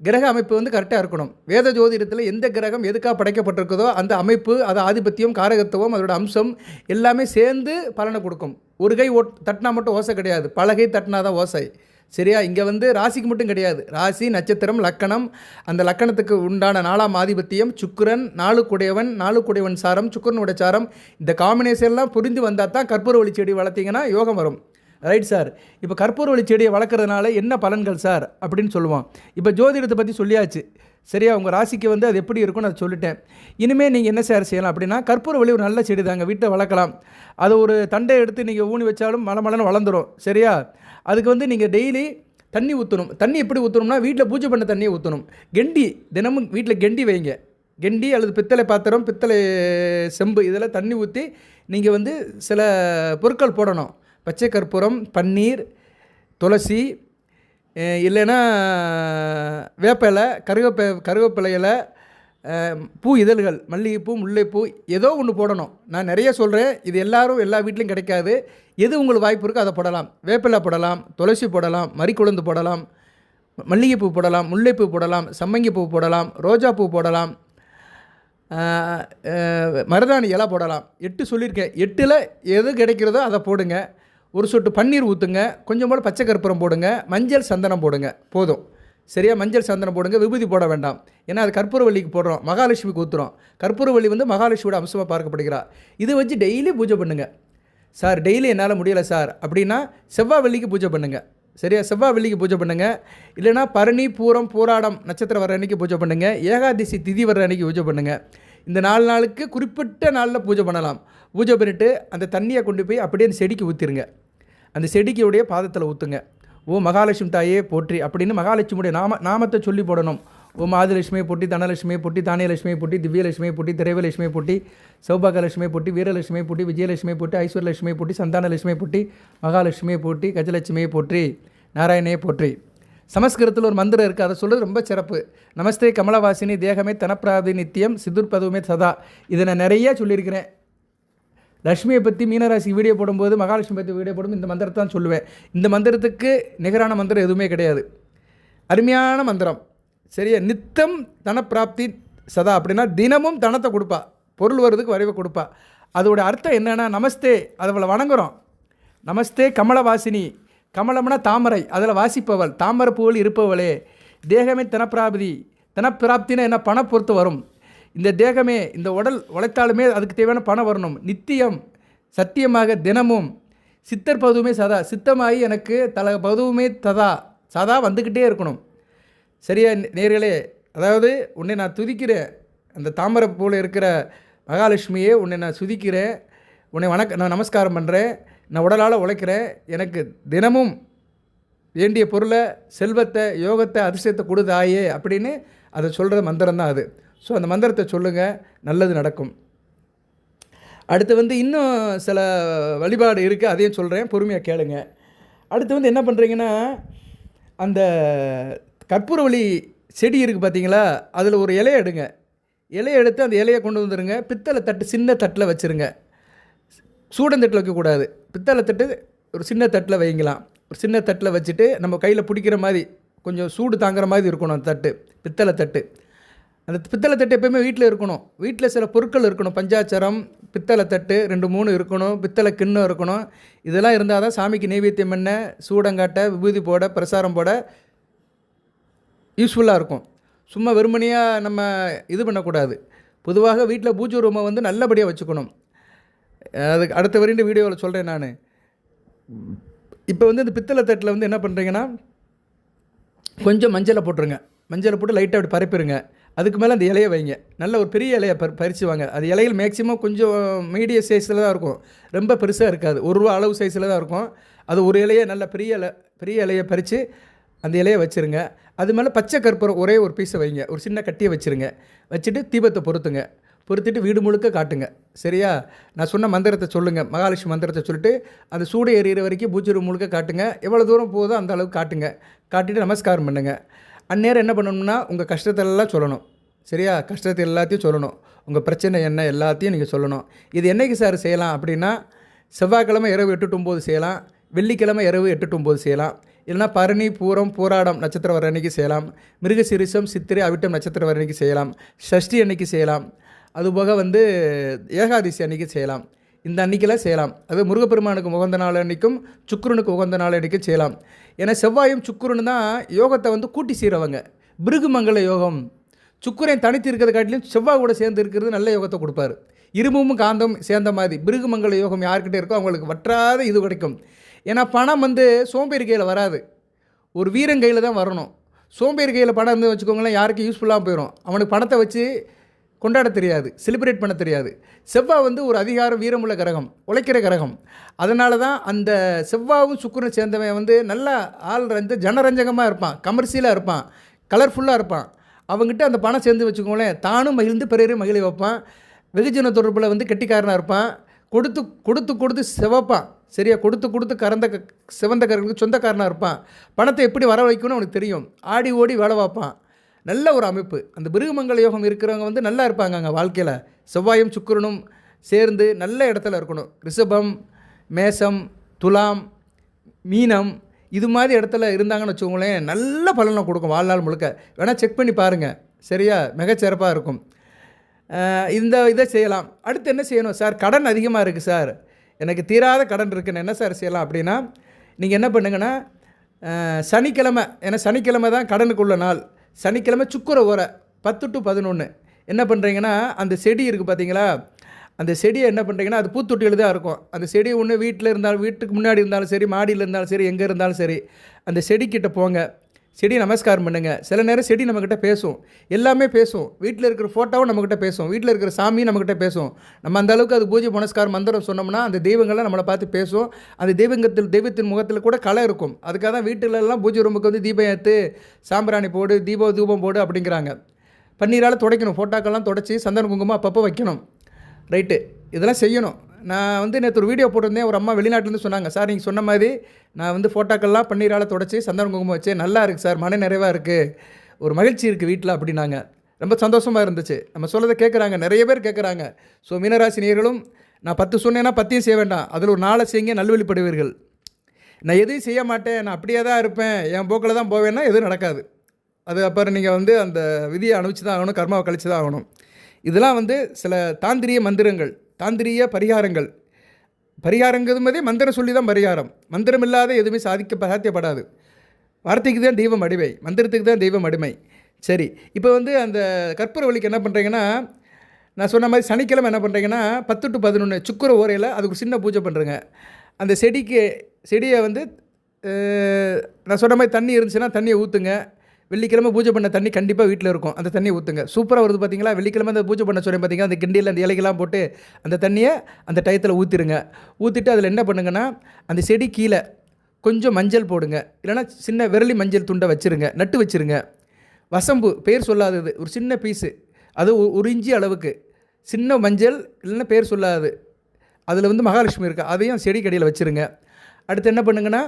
கிரக அமைப்பு வந்து கரெக்டாக இருக்கணும். வேத ஜோதிடத்தில் எந்த கிரகம் எதுக்காக படைக்கப்பட்டிருக்குதோ அந்த அமைப்பு அது ஆதிபத்தியம் காரகத்துவம் அதோட அம்சம் எல்லாமே சேர்ந்து பலனை கொடுக்கும். ஒரு கை ஓட் தட்டினா மட்டும் ஓசை கிடையாது. பலகை தட்டினா தான் ஓசை. சரியா? இங்கே வந்து ராசிக்கு மட்டும் கிடையாது. ராசி நட்சத்திரம் லக்கணம். அந்த லக்கணத்துக்கு உண்டான நாலாம் ஆதிபத்தியம் சுக்கிரன் நாளுக்குடையவன் நாளுக்குடையவன் சாரம் சுக்கரனுடைய சாரம். இந்த காம்பினேஷன்லாம் புரிந்து வந்தால் தான் கற்பூரவள்ளி செடி வளர்த்தீங்கன்னா யோகம் வரும். ரைட் சார் இப்போ கற்பூரவள்ளி செடியை வளர்க்குறதுனால என்ன பலன்கள் சார் அப்படின்னு சொல்லுவான். இப்போ ஜோதிடத்தை பற்றி சொல்லியாச்சு. சரியா? உங்கள் ராசிக்கு வந்து அது எப்படி இருக்கும்னு அதை சொல்லிட்டேன். இனிமேல் நீங்கள் என்ன சார் செய்யலாம் அப்படின்னா கற்பூரவள்ளி ஒரு நல்ல செடி தாங்க. வீட்டை வளர்க்கலாம். அது ஒரு தண்டை எடுத்து நீங்கள் ஊனி வச்சாலும் மலை மலன்னு வளர்ந்துரும். சரியா? அதுக்கு வந்து நீங்கள் டெய்லி தண்ணி ஊற்றணும் தண்ணி எப்படி ஊற்றணும்னா வீட்டில் பூஜை பண்ண தண்ணியை ஊற்றணும் கெண்டி தினமும் வீட்டில் கெண்டி வைங்க. கெண்டி அல்லது பித்தளை பாத்திரம் பித்தளை செம்பு இதெல்லாம் தண்ணி ஊற்றி நீங்கள் வந்து சில பொருட்கள் போடணும். பச்சை கற்பூரம் பன்னீர் துளசி இல்லைன்னா வேப்பிலை கருவேப்ப கருவேப்பிலை இலை பூ இதழ்கள் மல்லிகைப்பூ முல்லைப்பூ ஏதோ ஒன்று போடணும். நான் நிறைய சொல்கிறேன் இது எல்லோரும் எல்லா வீட்லேயும் கிடைக்காது. எது உங்களுக்கு வாய்ப்பு இருக்கோ அதை போடலாம். வேப்பிலை போடலாம் துளசி போடலாம் மறிக்குழந்து போடலாம் மல்லிகைப்பூ போடலாம் முல்லைப்பூ போடலாம் சம்மங்கிப்பூ போடலாம் ரோஜாப்பூ போடலாம் மருதாணி இலை போடலாம். எட்டு சொல்லியிருக்கேன். எட்டில் எது கிடைக்கிறதோ அதை போடுங்க. ஒரு சொட்டு பன்னீர் ஊற்றுங்க கொஞ்சம் போல் பச்சை கற்பூரம் போடுங்க மஞ்சள் சந்தனம் போடுங்க போதும். சரியா? மஞ்சள் சந்தனம் போடுங்க விபூதி போட வேண்டாம். ஏன்னா அது கற்பூரவள்ளிக்கு போடுறோம் மகாலட்சுமிக்கு ஊற்றுறோம் கற்பூரவள்ளி வந்து மகாலட்சுமியோட அம்சமாக பார்க்கப்படுகிறார் இதை வச்சு டெய்லி பூஜை பண்ணுங்கள் சார் டெய்லி என்னால் முடியலை சார். அப்படின்னா செவ்வாய் வெள்ளிக்கு பூஜை பண்ணுங்கள் சரியா? செவ்வாய் வெள்ளிக்கு பூஜை பண்ணுங்கள் இல்லைனா பரணி பூரம் பூராடம் நட்சத்திரம் வர அன்னைக்கு பூஜை பண்ணுங்கள் ஏகாதசி திதி வர அன்னைக்கு பூஜை பண்ணுங்கள் இந்த நாலு நாளுக்கு குறிப்பிட்ட நாளில் பூஜை பண்ணலாம். பூஜை பண்ணிவிட்டு அந்த தண்ணியை கொண்டு போய் அப்படியே அந்த செடிக்கு ஊற்றிருங்க அந்த செடிக்குடைய பாதத்தில் ஊற்றுங்க ஓ மகாலட்சுமி தாயே போற்றி அப்படின்னு மகாலட்சுமியுடைய நாம நாமத்தை சொல்லி போடணும். ஓ மாதலட்சுமியை போட்டி தனலட்சுமியை பொட்டி தானியலட்சுமியை போட்டி திவ்யலட்சுமியை போட்டி திரைவலட்சுமியை போட்டி சௌபாகலட்சுமியை பொட்டி வீரலட்சுமியை போட்டி விஜயலட்சுமியை போட்டி ஐஸ்வர்யலட்சுமியை போட்டி சந்தானலட்சுமியை போட்டி மகாலட்சுமியை போட்டி கஜலட்சுமியை போற்றி நாராயணையை போற்றி. சமஸ்கிருதத்தில் ஒரு மந்திரம் இருக்குது அதை சொல்கிறது ரொம்ப சிறப்பு. நமஸ்தே கமலவாசினி தேகமே தனப்பிராதி நித்தியம் சிதுர்பதுவுமே சதா இதை நான் நிறைய சொல்லியிருக்கிறேன். லக்ஷ்மியை பற்றி மீனராசி வீடியோ போடும்போது மகாலட்சுமி பற்றி வீடியோ போடும்போது இந்த மந்திரத்தை தான் சொல்லுவேன். இந்த மந்திரத்துக்கு நிகரான மந்திரம் எதுவுமே கிடையாது. அருமையான மந்திரம். சரியா? நித்தம் தனப்பிராப்தி சதா. அப்படின்னா தினமும் தனத்தை கொடுப்பா. பொருள் வருதுக்கு வரைவை கொடுப்பா. அதோட அர்த்தம் என்னென்னா நமஸ்தே. அதை வணங்குறோம். நமஸ்தே கமலவாசினி. கமலம்னா தாமரை. அதில் வாசிப்பவள். தாமரை பூவில் இருப்பவளே. தேகமே தனப்பிராப்தி. தனப்பிராப்தினா என்ன? பண பொறுத்து வரும். இந்த தேகமே இந்த உடல் உழைத்தாலுமே அதுக்கு தேவையான பணம் வரணும். நித்தியம் சத்தியமாக தினமும். சித்தர் பதுவுமே சதா. சித்தமாகி எனக்கு தல பதுவுமே ததா. சதா வந்துக்கிட்டே இருக்கணும். சரியா நேர்களே அதாவது உன்னை நான் துதிக்கிறேன். அந்த தாமரை போல் இருக்கிற மகாலட்சுமியே உன்னை நான் சுதிக்கிறேன். உன்னை வணக்க நான் நமஸ்காரம் பண்ணுறேன் நான் உடலால் உழைக்கிறேன். எனக்கு தினமும் வேண்டிய பொருளை செல்வத்தை யோகத்தை அதிர்ஷ்டத்தை கொடுதாயே அப்படின்னு அதை சொல்கிற மந்திரம் தான் அது. ஸோ அந்த மந்திரத்தை சொல்லுங்கள் நல்லது நடக்கும். அடுத்து வந்து இன்னும் சில வழிபாடு இருக்குது அதையும் சொல்கிறேன் பொறுமையாக கேளுங்க. அடுத்து வந்து என்ன பண்ணுறீங்கன்னா அந்த கற்பூரவழி செடி இருக்குது பார்த்தீங்களா அதில் ஒரு இலையை எடுங்க. இலையை எடுத்து அந்த இலையை கொண்டு வந்துடுங்க பித்தளை தட்டு சின்ன தட்டில் வச்சுருங்க. சூடந்தட்டில் வைக்கக்கூடாது பித்தளை தட்டு ஒரு சின்ன தட்டில் வைங்கலாம். ஒரு சின்ன தட்டில் வச்சுட்டு நம்ம கையில் பிடிக்கிற மாதிரி கொஞ்சம் சூடு தாங்குற மாதிரி இருக்கணும் அந்த தட்டு பித்தளை தட்டு. அந்த பித்தளை தட்டு எப்பயுமே வீட்டில் இருக்கணும். வீட்டில் சில பொருட்கள் இருக்கணும். பஞ்சாச்சரம் பித்தளை தட்டு ரெண்டு மூணு இருக்கணும். பித்தளை கிண்ணம் இருக்கணும். இதெல்லாம் இருந்தால் தான் சாமிக்கு நைவேத்தியம் பண்ண சூடங்காட்ட விபூதி போட பிரசாரம் போட யூஸ்ஃபுல்லாக இருக்கும். சும்மா வெறுமனையாக நம்ம இது பண்ணக்கூடாது. பொதுவாக வீட்டில் பூஜை ரூமை வந்து நல்லபடியாக வச்சுக்கணும். அதுக்கு அடுத்த வரையும் வீடியோவில் சொல்கிறேன் நான். இப்போ வந்து இந்த பித்தளை தட்டில் வந்து என்ன பண்ணுறீங்கன்னா கொஞ்சம் மஞ்சளை போட்டுருங்க. மஞ்சளை போட்டு லைட்டாக அப்படி பரப்பிடுங்க அதுக்கு மேலே அந்த இலையை வைங்க. நல்ல ஒரு பெரிய இலையை பறி பறித்து வாங்க. அது இலைகள் மேக்ஸிமம் கொஞ்சம் மீடியம் சைஸில் தான் இருக்கும். ரொம்ப பெருசாக இருக்காது. ஒரு ரூபா அளவு சைஸில் தான் இருக்கும். அது ஒரு இலையை நல்ல பெரிய இலை பெரிய இலையை பறித்து அந்த இலையை வச்சுருங்க. அது மேலே பச்சை கற்பூரம் ஒரே ஒரு பீஸை வைங்க. ஒரு சின்ன கட்டியை வச்சுருங்க. வச்சுட்டு தீபத்தை பொறுத்துங்க பொறுத்துட்டு வீடு முழுக்க காட்டுங்க. சரியா? நான் சொன்ன மந்திரத்தை சொல்லுங்கள் மகாலட்சுமி மந்திரத்தை சொல்லிட்டு அந்த சூடு எறிகிற வரைக்கும் பூஜை முழுக்க காட்டுங்க. எவ்வளோ தூரம் போகுதோ அந்த அளவுக்கு காட்டுங்க. காட்டிட்டு நமஸ்காரம் பண்ணுங்கள் அந்நேரம் என்ன பண்ணணும்னா உங்கள் கஷ்டத்தெல்லாம் சொல்லணும். சரியா? கஷ்டத்தை எல்லாத்தையும் சொல்லணும். உங்கள் பிரச்சனை என்ன எல்லாத்தையும் நீங்கள் சொல்லணும். இது என்னைக்கு சார் செய்யலாம் அப்படின்னா செவ்வாய்க்கிழமை இரவு எட்டு ஒம்பது செய்யலாம். வெள்ளிக்கிழமை இரவு எட்டு ஒம்பது செய்யலாம். இல்லைனா பரணி பூரம் பூராடம் நட்சத்திரம் வர அன்னைக்கு செய்யலாம். மிருகசிரிசம் சித்திரை அவிட்டம் நட்சத்திரம் வர அன்னைக்கு செய்யலாம். ஷஷ்டி அன்னைக்கு செய்யலாம். அதுபோக வந்து ஏகாதசி அன்னைக்கு செய்யலாம். இந்த அன்னைக்கெல்லாம் செய்யலாம். அது முருகப்பெருமானுக்கு உகந்த நாள் அன்னைக்கும் சுக்கரனுக்கு உகந்த நாள் அன்னைக்கும் செய்யலாம். ஏன்னா செவ்வாயும் சுக்குருன்னு தான் யோகத்தை வந்து கூட்டி செய்கிறவங்க பிருகுமங்கல யோகம். சுக்குரன் தனித்து இருக்கிறத காட்டிலும் செவ்வாய் கூட சேர்ந்து இருக்கிறது நல்ல யோகத்தை கொடுப்பார். இரும்பும் காந்தம் சேர்ந்த மாதிரி. பிருகுமங்கல யோகம் யார்கிட்ட இருக்கோ அவங்களுக்கு வற்றாத இது கிடைக்கும். ஏன்னா பணம் வந்து சோம்பேறி கையில் வராது. ஒரு வீரன் கையில் தான் வரணும். சோம்பேறி கையில் பணம் இருந்து வச்சுக்கோங்களேன் யாருக்கும் யூஸ்ஃபுல்லாக போயிடும் அவனுக்கு பணத்தை வச்சு கொண்டாட தெரியாது செலிப்ரேட் பண்ண தெரியாது. செவ்வாய் வந்து ஒரு அதிகாரம் வீரமுள்ள கிரகம் உழைக்கிற கிரகம். அதனால தான் அந்த செவ்வாவும் சுக்கிரனும் சேர்ந்தவன் வந்து நல்லா ஆள் ரஞ்ச ஜனரஞ்சகமாக இருப்பான் கமர்ஷியலாக இருப்பான் கலர்ஃபுல்லாக இருப்பான். அவங்ககிட்ட அந்த பணம் சேர்ந்து வச்சுக்கோங்களேன் தானும் மகிழ்ந்து பிறரையும் மகிழ வைப்பான். வெகுஜன தொடர்பில் வந்து கெட்டிக்காரனாக இருப்பான். கொடுத்து கொடுத்து கொடுத்து சிவப்பான். சரியா? கொடுத்து கொடுத்து கறந்த க- சிவந்த கரங்களுக்கு சொந்தக்காரனாக இருப்பான். பணத்தை எப்படி வர வைக்கணும்னு அவனுக்கு தெரியும். ஆடி ஓடி வேலை பார்ப்பான். நல்ல ஒரு அமைப்பு. அந்த பிருகுமங்கல யோகம் இருக்கிறவங்க வந்து நல்லா இருப்பாங்க அங்கே வாழ்க்கையில். செவ்வாயும் சுக்கரனும் சேர்ந்து நல்ல இடத்துல இருக்கணும். ரிஷபம் மேசம் துலாம் மீனம் இது மாதிரி இடத்துல இருந்தாங்கன்னு வச்சுக்கோங்களேன் நல்ல பலனை கொடுக்கும் வாழ்நாள் முழுக்க. வேணால் செக் பண்ணி பாருங்கள் சரியா? மிகச்சிறப்பாக இருக்கும். இந்த இதை செய்யலாம். அடுத்து என்ன செய்யணும்? சார் கடன் அதிகமாக இருக்குது சார். எனக்கு தீராத கடன் இருக்குன்னு என்ன சார் செய்யலாம் அப்படின்னா நீங்கள் என்ன பண்ணுங்கன்னா சனிக்கிழமை ஏன்னா சனிக்கிழமை தான் கடனுக்குள்ள நாள். சனிக்கிழமை சுக்கரை ஓரை பத்து டு பதினொன்று என்ன பண்ணுறீங்கன்னா அந்த செடி இருக்குது பார்த்தீங்களா அந்த செடியை என்ன பண்ணுறீங்கன்னா அது பூத்தொட்டியில் தான் இருக்கும். அந்த செடி ஒன்று வீட்டில் இருந்தாலும் வீட்டுக்கு முன்னாடி இருந்தாலும் சரி மாடியில் இருந்தாலும் சரி எங்கே இருந்தாலும் சரி அந்த செடிக்கிட்ட போங்க. செடி நமஸ்காரம் பண்ணுங்க. சில நேரம் செடி நம்மக்கிட்ட பேசும். எல்லாமே பேசும். வீட்டில் இருக்கிற ஃபோட்டோவும் நம்மக்கிட்ட பேசும். வீட்டில் இருக்கிற சாமியும் நம்மக்கிட்ட பேசும். நம்ம அந்த அளவுக்கு அது பூஜை புனஸ்காரம் மந்திரம் சொன்னோம்னா அந்த தெய்வங்கள்லாம் நம்மளை பார்த்து பேசும். அந்த தெய்வங்கத்தில் தெய்வத்தின் முகத்தில் கூட கலை இருக்கும். அதுக்காக தான் வீட்டிலலாம் பூஜை ரூமுக்கு வந்து தீபம் ஏற்று சாம்பிராணி போடு தீப தூபம் போடு அப்படிங்கிறாங்க. பன்னீரால் துடைக்கணும். ஃபோட்டாக்கெல்லாம் துடைச்சி சந்தன குங்குமம் அப்பப்போ வைக்கணும். ரைட்டு இதெல்லாம் செய்யணும். நான் வந்து நேற்று ஒரு வீடியோ போட்டிருந்தேன். ஒரு அம்மா வெளிநாட்டிலேருந்து சொன்னாங்க சார் நீங்கள் சொன்ன மாதிரி நான் வந்து ஃபோட்டோக்கள்லாம் பன்னீரால் தொடச்சி சந்தனம் குங்குமம் வச்சு நல்லா இருக்குது சார் மன நிறைவாக இருக்குது ஒரு மகிழ்ச்சி இருக்குது வீட்டில் அப்படின்னாங்க. ரொம்ப சந்தோஷமாக இருந்துச்சு. நம்ம சொல்லதை கேட்குறாங்க நிறைய பேர் கேட்குறாங்க ஸோ மீனராசி நேர்களும் நான் பத்து சொன்னேன்னா பத்தையும் செய்ய வேண்டாம். அதில் ஒரு நாளை செய்யுங்க நல்வழிப்படுவீர்கள் நான் எதையும் செய்ய மாட்டேன். நான் அப்படியே தான் இருப்பேன். என் போக்கில் தான் போவேன்னா எதுவும் நடக்காது. அது அப்புறம் நீங்கள் வந்து அந்த விதியை அனுப்பிச்சு தான் ஆகணும் கர்மாவை கழிச்சு தான் ஆகணும். இதெல்லாம் வந்து சில தாந்திரிய மந்திரங்கள். தாந்திரிய பரிகாரங்கள். பரிகாரங்கிறதுமதே மந்திரம் சொல்லி தான் பரிகாரம். மந்திரம் இல்லாத எதுவுமே சாதிக்க சாத்தியப்படாது. வார்த்தைக்கு தான் தெய்வம் அடிமை. மந்திரத்துக்கு தான் தெய்வம் அடிமை. சரி இப்போ வந்து அந்த கற்பூர வழிக்கு என்ன பண்ணுறீங்கன்னா நான் சொன்ன மாதிரி சனிக்கிழமை என்ன பண்ணுறீங்கன்னா பத்து டு பதினொன்று சுக்கர ஓரையில் அதுக்கு சின்ன பூஜை பண்ணுறேங்க அந்த செடிக்கு செடியை வந்து நான் சொன்ன மாதிரி தண்ணி இருந்துச்சுன்னா தண்ணியை ஊற்றுங்க வெள்ளிக்கிழமை பூஜை பண்ண தண்ணி கண்டிப்பாக வீட்டில் இருக்கும். அந்த தண்ணியை ஊற்றுங்க சூப்பராக வருது பார்த்தீங்களா வெள்ளிக்கிழமை அந்த பூஜை பண்ண சொல்லி பார்த்தீங்கன்னா அந்த கிண்டியில் அந்த இலைகள்லாம் போட்டு அந்த தண்ணியை அந்த டயத்தில் ஊற்றிடுங்க ஊற்றிட்டு அதில் என்ன பண்ணுங்கன்னா அந்த செடி கீழே கொஞ்சம் மஞ்சள் போடுங்க. இல்லைன்னா சின்ன விரலி மஞ்சள் துண்டை வச்சுருங்க. நட்டு வச்சுருங்க. வசம்பு பேர் சொல்லாதது. ஒரு சின்ன பீஸு. அது உறிஞ்சி அளவுக்கு. சின்ன மஞ்சள் இல்லைன்னா பேர் சொல்லாது அதில் வந்து மகாலட்சுமி இருக்கா? அதையும் செடி கடியில் வச்சுருங்க. அடுத்து என்ன பண்ணுங்கன்னா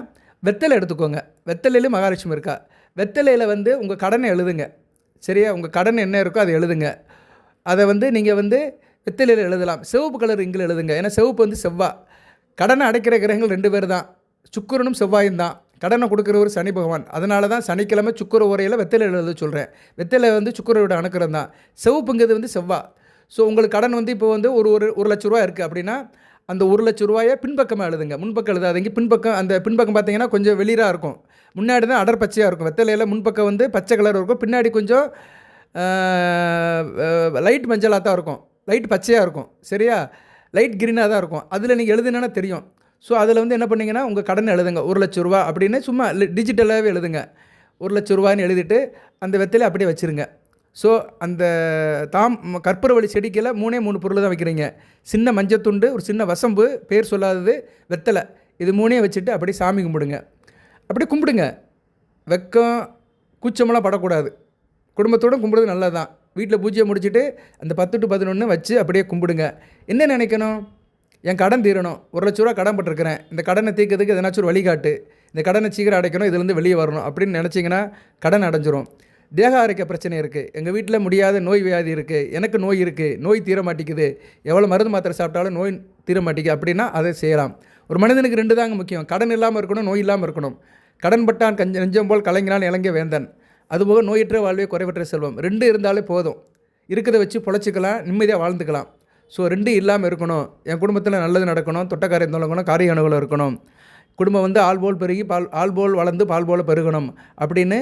வெத்தலை எடுத்துக்கோங்க. வெத்தலையிலும் மகாலட்சுமி இருக்கா? வெத்தலையில் வந்து உங்கள் கடனை எழுதுங்க. சரியா? உங்கள் கடன் என்ன இருக்கோ அதை எழுதுங்க. அதை வந்து நீங்கள் வந்து வெத்தலையில் எழுதலாம். சிவப்பு கலர் இங்கில் எழுதுங்க. ஏன்னா சிவப்பு வந்து செவ்வாய் கடனை அடைக்கிற கிரகங்கள் ரெண்டு பேர் தான். சுக்கரனும் செவ்வாயும் தான். கடனை கொடுக்குறவர் சனி பகவான். அதனால தான் சனிக்கிழமை சுக்கிர உரையில் வெத்தலை எழுத சொல்கிறேன் வெத்தலை வந்து சுக்கரோட அணுக்கிறது தான். சிவப்புங்கிறது வந்து செவ்வாய் ஸோ உங்களுக்கு கடன் வந்து இப்போ வந்து ஒரு ஒரு ஒரு லட்ச ரூபா இருக்குது அப்படின்னா அந்த ஒரு லட்ச ரூபாயை பின்பக்கமாக எழுதுங்க. முன்பக்கம் எழுதாதீங்க. பின்பக்கம் அந்த பின்பக்கம் பார்த்தீங்கன்னா கொஞ்சம் வெளிராக இருக்கும். முன்னாடி தான் அடர் பச்சையாக இருக்கும். வெத்தலையில் முன்பக்கம் வந்து பச்சை கலர் இருக்கும். பின்னாடி கொஞ்சம் லைட் மஞ்சளாக தான் இருக்கும். லைட் பச்சையாக இருக்கும். சரியா? லைட் க்ரீனாக தான் இருக்கும். அதில் நீங்கள் எழுதுனா தெரியும். ஸோ அதில் வந்து என்ன பண்ணீங்கன்னா உங்கள் கடன் எழுதுங்க. ஒரு லட்ச ரூபா அப்படின்னு சும்மா டிஜிட்டலாகவே எழுதுங்க. ஒரு லட்ச ரூபான்னு எழுதிட்டு அந்த வெத்தலை அப்படியே வச்சுருங்க. ஸோ அந்த தாம் கற்பூரவள்ளி செடிக்கில் மூணே மூணு பொருள் தான் வைக்கிறீங்க. சின்ன மஞ்சத்துண்டு ஒரு சின்ன வசம்பு பேர் சொல்லாதது வெத்தலை. இது மூணே வச்சுட்டு அப்படியே சாமி கும்பிடுங்க. அப்படியே கும்பிடுங்க. வெக்கம் கூச்சமெல்லாம் படக்கூடாது. குடும்பத்தோடு கும்பிடுறது நல்லது தான் வீட்டில் பூஜையை முடிச்சுட்டு அந்த பத்து டு பதினொன்று வச்சு அப்படியே கும்பிடுங்க. என்ன நினைக்கணும்? என் கடன் தீரணும். ஒரு லட்ச ரூபா கடன் பட்டிருக்கிறேன். இந்த கடனை தீர்க்கிறதுக்கு எதனாச்சும் ஒரு வழிகாட்டு. இந்த கடனை சீக்கிரம் அடைக்கணும். இதுலேருந்து வெளியே வரணும். அப்படின்னு நினச்சிங்கன்னா கடன் அடைஞ்சிரும். தேக ஆரோக்கிய பிரச்சனை இருக்குது எங்கள் வீட்டில் முடியாத நோய் வியாதி இருக்குது எனக்கு நோய் இருக்குது நோய் தீர மாட்டேங்குது. எவ்வளோ மருந்து மாத்திரை சாப்பிட்டாலும் நோய் தீர மாட்டேங்குது அப்படின்னா அதை செய்யலாம். ஒரு மனிதனுக்கு ரெண்டு தாங்க முக்கியம். கடன் இல்லாமல் இருக்கணும் நோய் இல்லாமல் இருக்கணும். கடன் பட்டான் கஞ்ச நெஞ்சம் போல் கலைஞனால் இளைஞ வேந்தன். அதுபோக நோயற்ற வாழ்வே குறைவற்ற செல்வம். ரெண்டு இருந்தாலே போதும். இருக்கிறத வச்சு பொழைச்சிக்கலாம் நிம்மதியாக வாழ்ந்துக்கலாம். ஸோ ரெண்டு இல்லாமல் இருக்கணும். என் குடும்பத்தில் நல்லது நடக்கணும். தொட்டக்காரியம் தொடங்கணும் காரிய அணுகலும் இருக்கணும். குடும்பம் வந்து ஆள் போல் பெருகி பால் ஆள் போல் வளர்ந்து பால் போல் பெருகணும் அப்படின்னு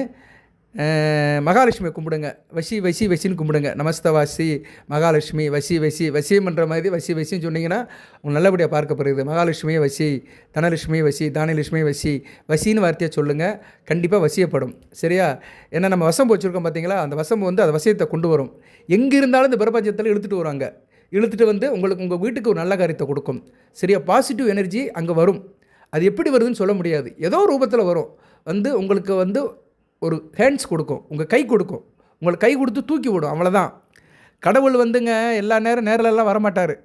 மகாலட்சுமி கும்பிடுங்க. வசி வசி வசின்னு கும்பிடுங்க. நமஸ்தவாசி மகாலட்சுமி வசி வசி வசியம்ன்ற மாதிரி வசி வசின்னு சொன்னீங்கன்னா உங்களுக்கு நல்லபடியாக பார்க்கப்படுது மகாலட்சுமி வசி தனலட்சுமி வசி தானியலட்சுமி வசி வசின்னு வார்த்தையை சொல்லுங்கள் கண்டிப்பாக வசியப்படும். சரியா? ஏன்னா நம்ம வசம் வச்சுருக்கோம் பார்த்தீங்களா அந்த வசம்பு வந்து அந்த வசியத்தை கொண்டு வரும். எங்கே இருந்தாலும் இந்த பிரபஞ்சத்தில் இழுத்துட்டு வராங்க இழுத்துட்டு வந்து உங்களுக்கு உங்கள் வீட்டுக்கு ஒரு நல்ல காரியத்தை கொடுக்கும். சரியா? பாசிட்டிவ் எனர்ஜி அங்கே வரும். அது எப்படி வருதுன்னு சொல்ல முடியாது. ஏதோ ரூபத்தில் வரும். வந்து உங்களுக்கு வந்து ஒரு ஹேண்ட்ஸ் கொடுக்கும். உங்கள் கை கொடுக்கும். உங்களுக்கு கை கொடுத்து தூக்கி விடும். அவ்வளோதான் கடவுள் வந்துங்க எல்லா நேரம் நேரிலெல்லாம் வரமாட்டார்.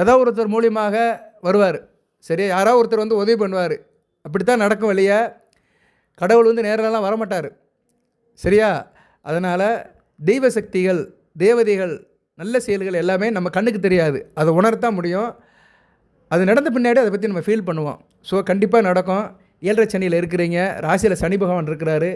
ஏதோ ஒருத்தர் மூலியமாக வருவார். சரியா யாரோ ஒருத்தர் வந்து உதவி பண்ணுவார். அப்படி தான் நடக்கும் வெளியே கடவுள் வந்து நேரிலெல்லாம் வரமாட்டார். சரியா? அதனால் தெய்வ சக்திகள் தேவதைகள் நல்ல செயல்கள் எல்லாமே நம்ம கண்ணுக்கு தெரியாது. அதை உணரத்தான் முடியும். அது நடந்த பின்னாடி அதை பற்றி நம்ம ஃபீல் பண்ணுவோம். ஸோ கண்டிப்பாக நடக்கும். ஏழரை சனியில் இருக்கிறீங்க ராசியில் சனி பகவான் இருக்கிறாரு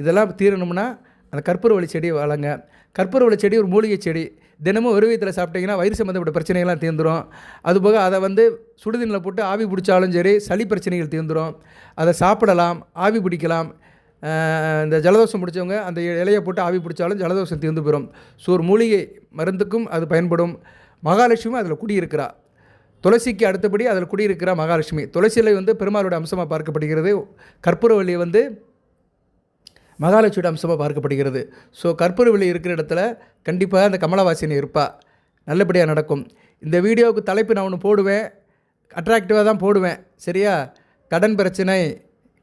இதெல்லாம் தீரணும்னா அந்த கற்பூரவழி செடியை வளங்க. கற்பூரவழி செடி ஒரு மூலிகை செடி. தினமும் ஒரு விதத்தில் சாப்பிட்டீங்கன்னா வயிறு சம்மந்தப்பட்ட பிரச்சனைகள்லாம் தீர்ந்துடும் அதுபோக அதை வந்து சுடுதண்ணில் போட்டு ஆவி பிடிச்சாலும் சரி சளி பிரச்சனைகள் தீர்ந்துடும் அதை சாப்பிடலாம் ஆவி பிடிக்கலாம். இந்த ஜலதோஷம் பிடிச்சவங்க அந்த இலையை போட்டு ஆவி பிடிச்சாலும் ஜலதோஷம் தீர்ந்து போயிடும் ஸோ ஒரு மூலிகை மருந்துக்கும் அது பயன்படும். மகாலட்சுமி அதில் குடியிருக்கிறா. துளசிக்கு அடுத்தபடி அதில் குடியிருக்கிற மகாலட்சுமி. துளசியிலை வந்து பெருமாளுடைய அம்சமாக பார்க்கப்படுகிறது. கற்பூரவள்ளி வந்து மகாலட்சுமியோட அம்சமாக பார்க்கப்படுகிறது. ஸோ கற்பூரவள்ளி இருக்கிற இடத்துல கண்டிப்பாக அந்த கமலவாசினி இருப்பாள் நல்லபடியாக நடக்கும். இந்த வீடியோவுக்கு தலைப்பு நான் ஒன்று போடுவேன். அட்ராக்டிவாக தான் போடுவேன். சரியா? கடன் பிரச்சனை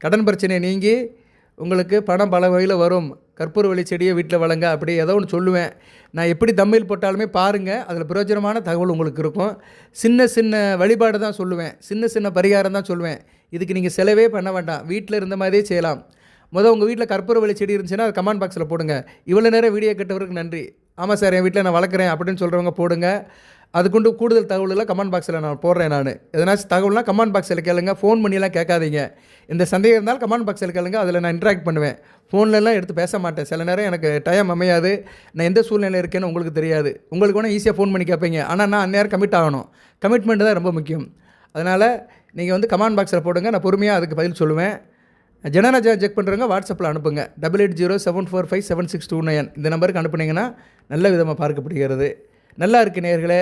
கடன் பிரச்சனை நீங்கி உங்களுக்கு பணம் பல வகையில் வரும். கற்பூரவள்ளி செடியை வீட்டில் வளங்க. அப்படி ஏதோ ஒன்று சொல்லுவேன். நான் எப்படி தம்மையில் போட்டாலுமே பாருங்கள் அதில் பிரயோஜனமான தகவல் உங்களுக்கு இருக்கும். சின்ன சின்ன வழிபாடு தான் சொல்லுவேன். சின்ன சின்ன பரிகாரம் தான் சொல்லுவேன். இதுக்கு நீங்கள் செலவே பண்ண வேண்டாம். வீட்டில் இருந்த மாதிரியே செய்யலாம். முதல் உங்கள் வீட்டில் கற்பூரவள்ளி செடி இருந்துச்சுன்னா அது கமெண்ட் பாக்ஸில் போடுங்க. இவ்வளோ நேரம் வீடியோ கேட்டவருக்கு நன்றி. ஆமாம் சார் என் வீட்டில் நான் வளர்க்குறேன் அப்படின்னு சொல்கிறவங்க போடுங்க. அதுக்குண்டு கூடுதல் தகவல்களை கமெண்ட் பாக்ஸில் நான் போடுறேன் நான். எதனாச்சும் தகவல்னால் கமெண்ட் பாக்ஸில் கேளுங்க. ஃபோன் பண்ணிலாம் கேட்காதீங்க. இந்த சந்தேகம் இருந்தாலும் கமெண்ட் பாக்ஸில் கேளுங்க. அதில் நான் இன்ட்ராக்ட் பண்ணுவேன். ஃபோன்லலாம் எடுத்து பேச மாட்டேன். சில நேரம் எனக்கு டைம் அமையாது. நான் எந்த சூழ்நிலையில் இருக்கேன்னு உங்களுக்கு தெரியாது. உங்களுக்கு வேணால் ஈஸியாக ஃபோன் பண்ணி கேட்பீங்க. ஆனால் நான் அந்நேரம் கமிட் ஆகணும். கமிட்மெண்ட் தான் ரொம்ப முக்கியம். அதனால் நீங்கள் வந்து கமெண்ட் பாக்ஸில் போடுங்க. நான் பொறுமையாக அதுக்கு பதில் சொல்லுவேன். ஜனநாஜா செக் பண்ணுறவங்க வாட்ஸ்அப்பில் அனுப்புங்க. Double eight zero seven four five seven six two nine இந்த நம்பருக்கு அனுப்புனீங்கன்னா நல்ல விதமாக பார்க்கப்படுகிறது. நல்லா இருக்குது நேர்களே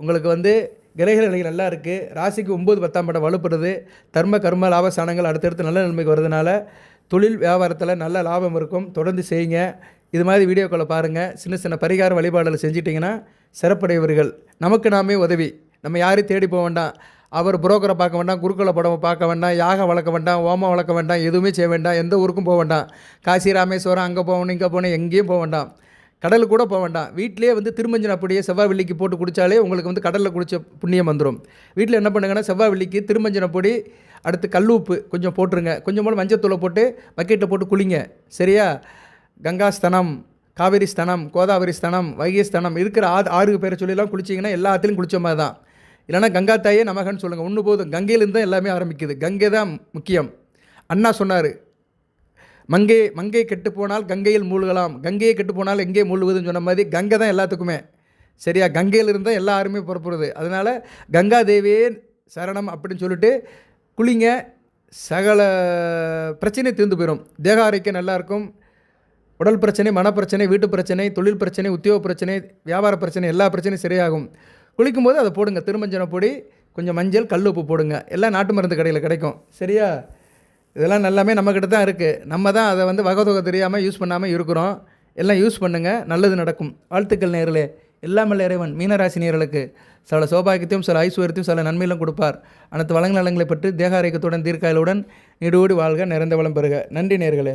உங்களுக்கு வந்து கிரக நிலை நல்லா இருக்குது ராசிக்கு ஒம்பது பத்தாம் படம் வலுப்படுது தர்ம கர்ம லாபஸ்தானங்கள் அடுத்தடுத்து நல்ல நிலைமைக்கு வருதுனால தொழில் வியாபாரத்தில் நல்ல லாபம் இருக்கும். தொடர்ந்து செய்யுங்க. இது மாதிரி வீடியோக்களை பாருங்கள் சின்ன சின்ன பரிகார வழிபாடுகள் செஞ்சிட்டிங்கன்னா சிறப்புடையவர்கள் நமக்கு நாமே உதவி. நம்ம யாரையும் தேடி போக வேண்டாம். அவர் புரோக்கரை பார்க்க வேண்டாம். குருக்களை படம் பார்க்க வேண்டாம். யாகம் வளர்க்க வேண்டாம். ஓமம் வளர்க்க வேண்டாம். எதுவுமே செய்ய வேண்டாம். எந்த ஊருக்கும் போக வேண்டாம். காசி ராமேஸ்வரம் அங்கே போகணும் இங்கே போகணும் எங்கேயும் போக வேண்டாம். கடலுக்கு கூட போக வேண்டாம். வீட்டிலேயே வந்து திருமஞ்சன அப்படியே செவ்வாய் வெள்ளிக்கு போட்டு குடித்தாலே உங்களுக்கு வந்து கடலில் குடித்த புண்ணியம் வந்துடும் வீட்டில் என்ன பண்ணுங்கன்னா செவ்வாய் வெள்ளிக்கு திருமஞ்சன பொடி அடுத்து கல் உப்பு கொஞ்சம் போட்டுருங்க. கொஞ்சம் போல மஞ்சத்தூளை போட்டு பக்கெட்டில் போட்டு குளிங்க. சரியா? கங்கா ஸ்தனம் காவேரி ஸ்தனம் கோதாவரி ஸ்தனம் வைகை ஸ்தனம் இருக்கிற ஆறு ஆறு பேரை சொல்லிலாம் குளிச்சிங்கன்னா எல்லா குளித்த மாதிரி தான். இல்லைனா கங்கா தாயே நமகன்னு சொல்லுங்கள் ஒன்று போதும். கங்கையிலேருந்து தான் எல்லாமே ஆரம்பிக்குது. கங்கை தான் முக்கியம். அண்ணா சொன்னார் மங்கை மங்கை கெட்டு போனால் கங்கையில் மூழ்கலாம். கங்கையை கெட்டு போனால் எங்கே மூழ்குதுன்னு சொன்ன மாதிரி கங்கை தான் எல்லாத்துக்குமே. சரியா? கங்கையில் இருந்தால் எல்லாருமே புறப்படுது. புறப்படுறது அதனால் கங்கா தேவியே சரணம் அப்படின்னு சொல்லிட்டு குளிங்க. சகல பிரச்சனை தீர்ந்து போயிடும் தேக ஆரோக்கியம் நல்லாயிருக்கும் உடல் பிரச்சனை மனப்பிரச்சனை வீட்டு பிரச்சனை தொழில் பிரச்சனை உத்தியோக பிரச்சனை வியாபார பிரச்சனை எல்லா பிரச்சனையும் சரியாகும். குளிக்கும்போது அதை போடுங்க. திருமஞ்சன பொடி கொஞ்சம் மஞ்சள் கல் உப்பு போடுங்க. எல்லாம் நாட்டு மருந்து கடையில் கிடைக்கும். சரியா? இதெல்லாம் எல்லாமே நம்மக்கிட்ட தான் இருக்குது நம்ம தான் அதை வந்து வகை தொகை தெரியாமல் யூஸ் பண்ணாமல் இருக்கிறோம். எல்லாம் யூஸ் பண்ணுங்கள் நல்லது நடக்கும். வாழ்த்துக்கள் நேர்களே. எல்லாமல்ல இறைவன். மீனராசி நேர்களுக்கு சில சௌபாகியத்தையும் சில ஐஸ்வர்யத்தையும் சில நன்மையிலும் கொடுப்பார். அனைத்து வளங்கள் நலங்களை பெற்று தேக ஆரோக்கியத்துடன் தீர்க்காயலுடன் நீடோடி வாழ்க நிறைந்த வளம் பெறுக. நன்றி நேர்களே.